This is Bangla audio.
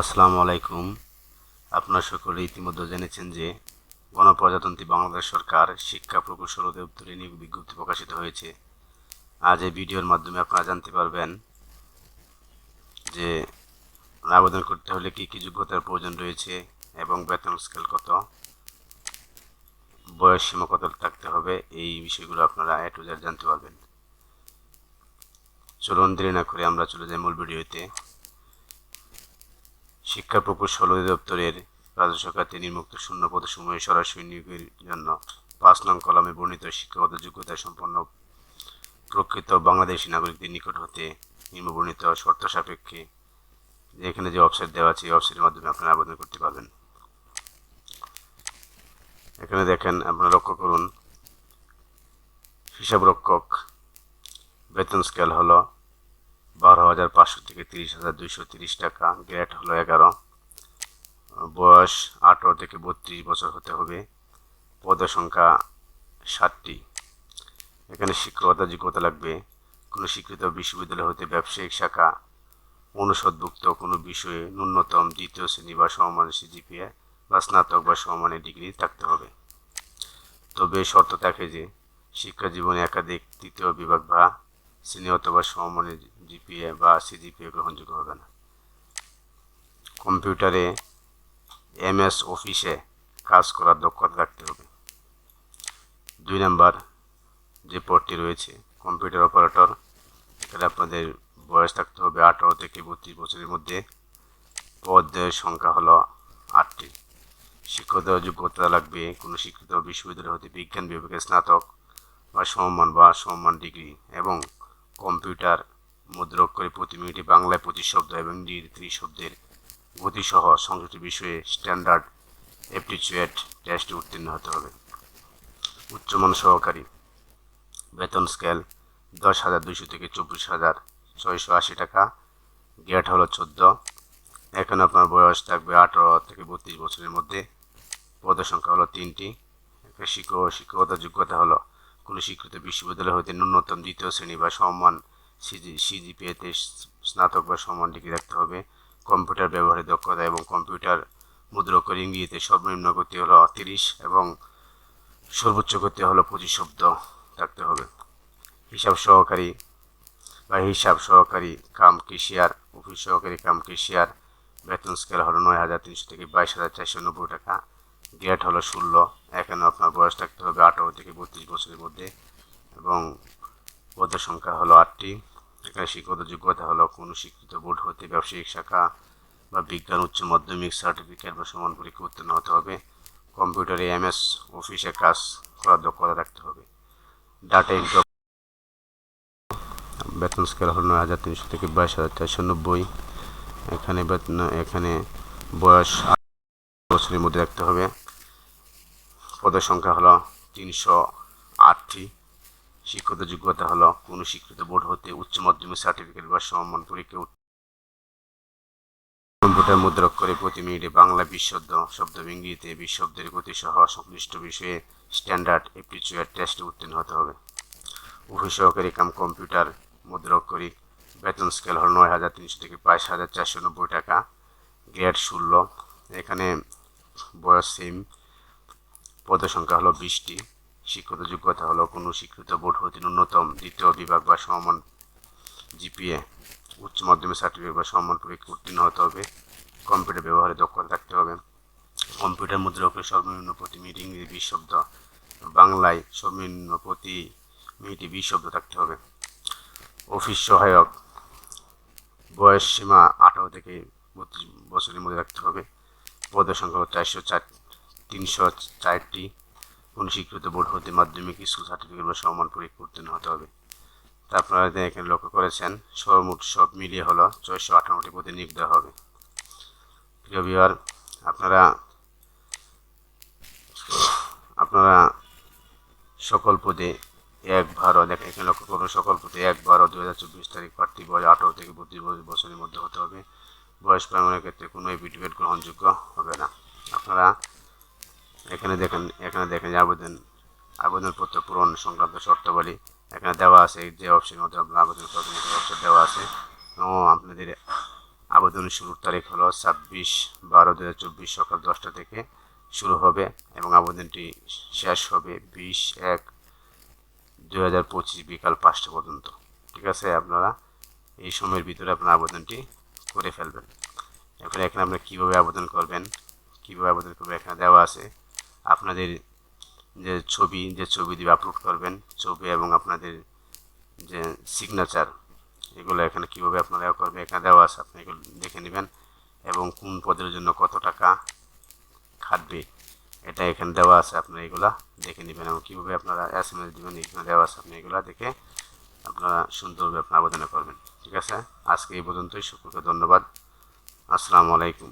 আসসালামু আলাইকুম। আপনারা সকলে ইতিমধ্যে জেনেছেন যে গণপ্রজাতন্ত্রী বাংলাদেশ সরকার শিক্ষা প্রকৌশল অধিদপ্তরে নিয়োগ বিজ্ঞপ্তি প্রকাশিত হয়েছে। আজ এই ভিডিওর মাধ্যমে আপনারা জানতে পারবেন যে আবেদন করতে হলে কী কী যোগ্যতার প্রয়োজন রয়েছে এবং বেতন স্কেল কত, বয়স সীমা কত থাকতে হবে, এই বিষয়গুলো আপনারা এ টু জেড জানতে পারবেন। চলুন দেরি না করে আমরা চলে যাই মূল ভিডিওতে। শিক্ষা প্রকৌশল অধিদপ্তরের রাজ্য সরকারতে নির্মুক্ত শূন্য পদসমূহে সরাসরি নিয়োগের জন্য পাঁচ নং কলামে বর্ণিত শিক্ষাগত যোগ্যতা সম্পন্ন প্রকৃত বাংলাদেশি নাগরিকদের নিকট হতে নিম্নবর্ণিত শর্ত সাপেক্ষে এখানে যে ওয়েবসাইট দেওয়া আছে, এই ওয়েবসাইটের মাধ্যমে আপনারা আবেদন করতে পারবেন। এখানে দেখেন, আপনারা লক্ষ্য করুন, হিসাবরক্ষক, বেতন স্কেল হলো বারো হাজার পাঁচশো থেকে তিরিশ হাজার দুইশো তিরিশ টাকা। গ্রেড হলো এগারো। বয়স আঠারো থেকে বত্রিশ বছর হতে হবে। পদ সংখ্যা ষাটটি। এখানে শিক্ষকতা যোগ্যতা লাগবে। কোনো স্বীকৃত বিশ্ববিদ্যালয় হতে ব্যবসায়িক শাখা, অনুষদভুক্ত কোনো বিষয়ে ন্যূনতম দ্বিতীয় শ্রেণি বা সমমানের সিজিপিএ বা স্নাতক বা সমমানের ডিগ্রি থাকতে হবে। তবে শর্ত থাকে যে, শিক্ষা জীবনে একাধিক তৃতীয় বিভাগ বা শ্রেণি অথবা সমমানের জিপিএ বা সিজিপিএ গ্রহণযোগ্য হবে না। কম্পিউটারে এমএস অফিসে কাজ করার দক্ষতা রাখতে হবে। দুই নাম্বার যে পদটি রয়েছে, কম্পিউটার অপারেটর এখানে আপনাদের বয়স থাকতে হবে আঠারো থেকে বত্রিশ বছরের মধ্যে। পদের সংখ্যা হলো আটটি। শিক্ষত যোগ্যতা লাগবে কোনো শিক্ষিত বিশ্ববিদ্যালয় হতে বিজ্ঞান বিভাগে স্নাতক বা সমমান বা সমমান ডিগ্রি এবং কম্পিউটার মুদ্রক করে প্রতি মিনিটে বাংলায় পঁচিশ শব্দ এবং ইংরেজিতে ত্রিশ শব্দের গতিসহ সংশ্লিষ্ট বিষয়ে স্ট্যান্ডার্ড অ্যাপটিচিউড টেস্টে উত্তীর্ণ হতে হবে। উচ্চমান সহকারী। বেতন স্কেল দশ হাজার দুইশো থেকে চব্বিশ হাজার ছয়শো আশি টাকা। গেট হলো চোদ্দ। এখানে আপনার বয়স থাকবে আঠারো থেকে বত্রিশ বছরের মধ্যে। পদের সংখ্যা হলো তিনটি। শিক্ষক শিক্ষকতা যোগ্যতা হলো কোনো স্বীকৃত বিশ্ববিদ্যালয় হতে ন্যূনতম দ্বিতীয় শ্রেণি বা সিজি সিজিপিএতে স্নাতক বা সমান ডিগ্রি রাখতে হবে। কম্পিউটার ব্যবহারের দক্ষতা এবং কম্পিউটার মুদ্রক ইংরেজিতে সর্বনিম্ন গতি হলো তিরিশ এবং সর্বোচ্চ গতি হলো পঁচিশ শব্দ থাকতে হবে। হিসাব সহকারী বা হিসাব সহকারী কাম কেশিয়ার অফিস সহকারী কাম কেশিয়ার বেতন স্কেল হলো নয় হাজার তিনশো থেকে বাইশ হাজার চারশো নব্বই টাকা। গ্রেড হলো ষোলো এখানে আপনার বয়স থাকতে হবে আঠারো থেকে বত্রিশ বছরের মধ্যে এবং পদের সংখ্যা হলো আটটি। এখানে শিক্ষত যোগ্যতা হলো কোনো স্বীকৃত বোর্ড হতে ব্যবসায়িক শাখা বা বিজ্ঞান, উচ্চ মাধ্যমিক সার্টিফিকেট বা সমান পরীক্ষা উত্তীর্ণ হতে হবে। কম্পিউটারে, এমএস অফিসে কাজ করার দক্ষতা রাখতে হবে। ডাটা এন্ট্রি বেতন স্কেল হলো নয় হাজার তিনশো থেকে বাইশ হাজার চারশো নব্বই। এখানে বেতন, এখানে বয়স বছরের মধ্যে রাখতে হবে। পদের সংখ্যা হলো তিনশো আটটি। শিক্ষত যোগ্যতা হলো কোনো স্বীকৃত বোর্ড হতে উচ্চ মাধ্যমিক সার্টিফিকেট বা সমমান পরীক্ষা কম্পিউটার মুদ্রক করে প্রতি মিনিটে বাংলা বিশ শব্দ ইংরেজিতে বিশ গতি সহ সংশ্লিষ্ট বিষয়ে স্ট্যান্ডার্ড অ্যাপটিচিউড টেস্টে উত্তীর্ণ হতে হবে। উভয় সহকারী কাম কম্পিউটার মুদ্রক করি বেতন স্কেল হল নয় হাজার তিনশো থেকে বাইশ হাজার চারশো নব্বই টাকা। গ্রেড ষোলো, এখানে বয়স সেম পদের সংখ্যা হলো বিশটি। শিক্ষত যোগ্যতা হলো কোনো স্বীকৃত বোর্ড হতে ন্যূনতম দ্বিতীয় বিভাগ বা সমান জিপিএ, উচ্চ মাধ্যমিক সার্টিফিকেট বা সমান পরীক্ষা উত্তীর্ণ হতে হবে। কম্পিউটার ব্যবহারে দক্ষতা থাকতে হবে। কম্পিউটার মুদ্রকে সর্বনিম্ন প্রতি মিনিট ইংরেজি বিশ শব্দ। বাংলায় সর্বনিম্ন প্রতি মিনিটে বিশ শব্দ থাকতে হবে। অফিস সহায়ক, বয়স সীমা আঠারো থেকে বত্রিশ বছরের মধ্যে রাখতে হবে। পদের সংখ্যা চারশো চার, তিনশো চারটি। কোনো স্বীকৃত বোর্ড হতে মাধ্যমিক স্কুল সার্টিফিকেট বা সমান পরীক্ষা উত্তীর্ণ হতে হবে। তা আপনারা এখানে লক্ষ্য করেছেন, সর্বমোট সব মিলিয়ে হলো ছয়শো আঠারোটি পদে নিয়োগ দেওয়া হবে। প্রিয় বিহার আপনারা আপনারা সকল পদে এক দেখেন এখানে লক্ষ্য করুন, সকল পদে এক বারো দু হাজার চব্বিশ তারিখ প্রার্থী বয়স আঠারো থেকে বত্রিশ বছরের মধ্যে হতে হবে। বয়স প্রমাণের ক্ষেত্রে কোনো এপিটিভেট গ্রহণযোগ্য হবে না। আপনারা এখানে দেখেন এখানে দেখেন যে আবেদন, আবেদনপত্র পূরণ সংক্রান্ত শর্তাবলী। এখানে দেওয়া আছে যে অপশনের মধ্যে আপনার আবেদন করবেন ওয়েবসাইট দেওয়া আছে। এবং আপনাদের আবেদনের শুরুর তারিখ হলো ছাব্বিশ বারো দু হাজার চব্বিশ সকাল দশটা থেকে শুরু হবে এবং আবেদনটি শেষ হবে বিশ এক দু হাজার পঁচিশ বিকাল পাঁচটা পর্যন্ত। ঠিক আছে, আপনারা এই সময়ের ভিতরে আপনার আবেদনটি করে ফেলবেন। এখন এখানে আপনারা কীভাবে আবেদন করবেন, কীভাবে আবেদন করবেন, এখানে দেওয়া আছে আপনাদের যে ছবি যে ছবি দিয়ে আপলোড করবেন, ছবি এবং আপনাদের যে সিগনেচার এগুলো এখানে কীভাবে আপনারা করবেন, এখানে দেওয়া আছে, আপনি এগুলো দেখে নেবেন এবং কোন পদের জন্য কত টাকা খাটবে, এটা এখানে দেওয়া আছে, আপনারা এগুলা দেখে নেবেন এবং কীভাবে আপনারা এস এম এস দেবেন, এখানে দেওয়া আছে, আপনি এগুলা দেখে আপনারা সুন্দরভাবে আপনার আবেদন করবেন। ঠিক আছে? আজকে এই পর্যন্তই সকলকে ধন্যবাদ। আসসালামু আলাইকুম।